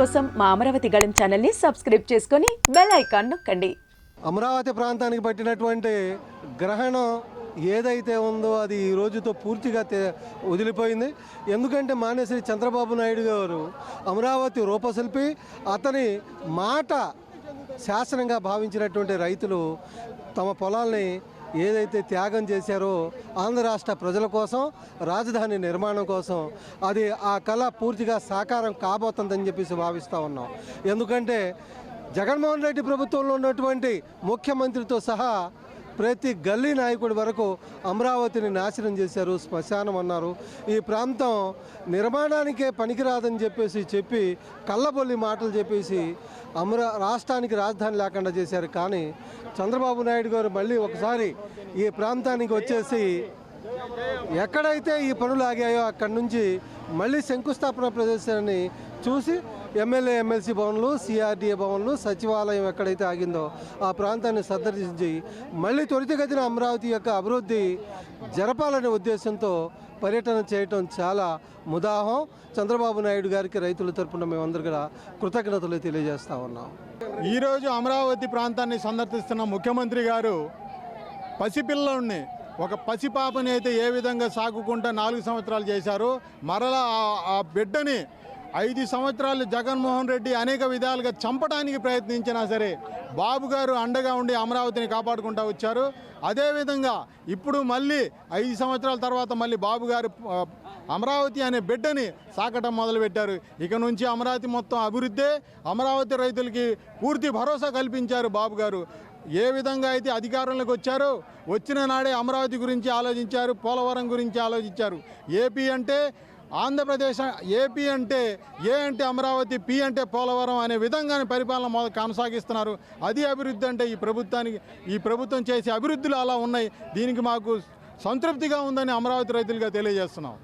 కోసం మా అమరావతి గళం ఛానల్ని సబ్స్క్రైబ్ చేసుకొని బెల్ ఐకాన్ నొక్కండి. అమరావతి ప్రాంతానికి పట్టినటువంటి గ్రహణం ఏదైతే ఉందో అది ఈ రోజుతో పూర్తిగా వదిలిపోయింది. ఎందుకంటే మానేశ్వరి చంద్రబాబు నాయుడు గారు అమరావతి రూపశిల్పి అతని మాట శాసనంగా భావించినటువంటి రైతులు తమ పొలాల్ని ఏదైతే త్యాగం చేశారో ఆంధ్ర రాష్ట్ర ప్రజల కోసం రాజధాని నిర్మాణం కోసం అది ఆ కళ పూర్తిగా సాకారం కాబోతుందని చెప్పేసి భావిస్తూ ఉన్నాం. ఎందుకంటే జగన్మోహన్ రెడ్డి ప్రభుత్వంలో ఉన్నటువంటి ముఖ్యమంత్రితో సహా ప్రతి గల్లీ నాయకుడి వరకు అమరావతిని నాశనం చేశారు శ్మశానం అన్నారు. ఈ ప్రాంతం నిర్మాణానికే పనికిరాదని చెప్పేసి చెప్పి కళ్ళబొల్లి మాటలు చెప్పేసి అమరా రాష్ట్రానికి రాజధాని లేకుండా చేశారు. కానీ చంద్రబాబు నాయుడు గారు మళ్ళీ ఒకసారి ఈ ప్రాంతానికి వచ్చేసి ఎక్కడైతే ఈ పనులు ఆగాయో అక్కడి నుంచి మళ్ళీ శంకుస్థాపన ప్రదేశాన్ని చూసి ఎమ్మెల్యే ఎమ్మెల్సీ భవన్లు సిఆర్డీఏ భవన్లు సచివాలయం ఎక్కడైతే ఆగిందో ఆ ప్రాంతాన్ని సందర్శించి మళ్ళీ త్వరితగతిన అమరావతి యొక్క అభివృద్ధి జరపాలనే ఉద్దేశంతో పర్యటన చేయటం చాలా ముదాహం. చంద్రబాబు నాయుడు గారికి రైతుల తరపున మేమందరూ కూడా కృతజ్ఞతలు తెలియజేస్తా ఉన్నాం. ఈరోజు అమరావతి ప్రాంతాన్ని సందర్శిస్తున్న ముఖ్యమంత్రి గారు పసిపిల్లల్ని ఒక పసిపాపని అయితే ఏ విధంగా సాగుకుంటా నాలుగు సంవత్సరాలు చేశారో మరలా ఆ- ఆ బిడ్డని ఐదు సంవత్సరాలు జగన్మోహన్ రెడ్డి అనేక విధాలుగా చంపడానికి ప్రయత్నించినా సరే బాబు గారు అండగా ఉండి అమరావతిని కాపాడుకుంటూ వచ్చారు. అదేవిధంగా ఇప్పుడు మళ్ళీ ఐదు సంవత్సరాల తర్వాత మళ్ళీ బాబు గారు అమరావతి అనే బిడ్డని సాకటం మొదలుపెట్టారు. ఇక నుంచి అమరావతి మొత్తం అభివృద్ధే. అమరావతి రైతులకి పూర్తి భరోసా కల్పించారు బాబు గారు. ఏ విధంగా అయితే అధికారంలోకి వచ్చారో వచ్చిన నాడే అమరావతి గురించి ఆలోచించారు పోలవరం గురించి ఆలోచించారు. ఏపీ అంటే ఆంధ్రప్రదేశ్ ఏపీ అంటే ఏ అంటే అమరావతి పి అంటే పోలవరం అనే విధంగానే పరిపాలన మొద కొనసాగిస్తున్నారు. అది అభివృద్ధి అంటే ఈ ప్రభుత్వానికి ఈ ప్రభుత్వం చేసే అభివృద్ధులు అలా ఉన్నాయి. దీనికి మాకు సంతృప్తిగా ఉందని అమరావతి రైతులుగా తెలియజేస్తున్నాం.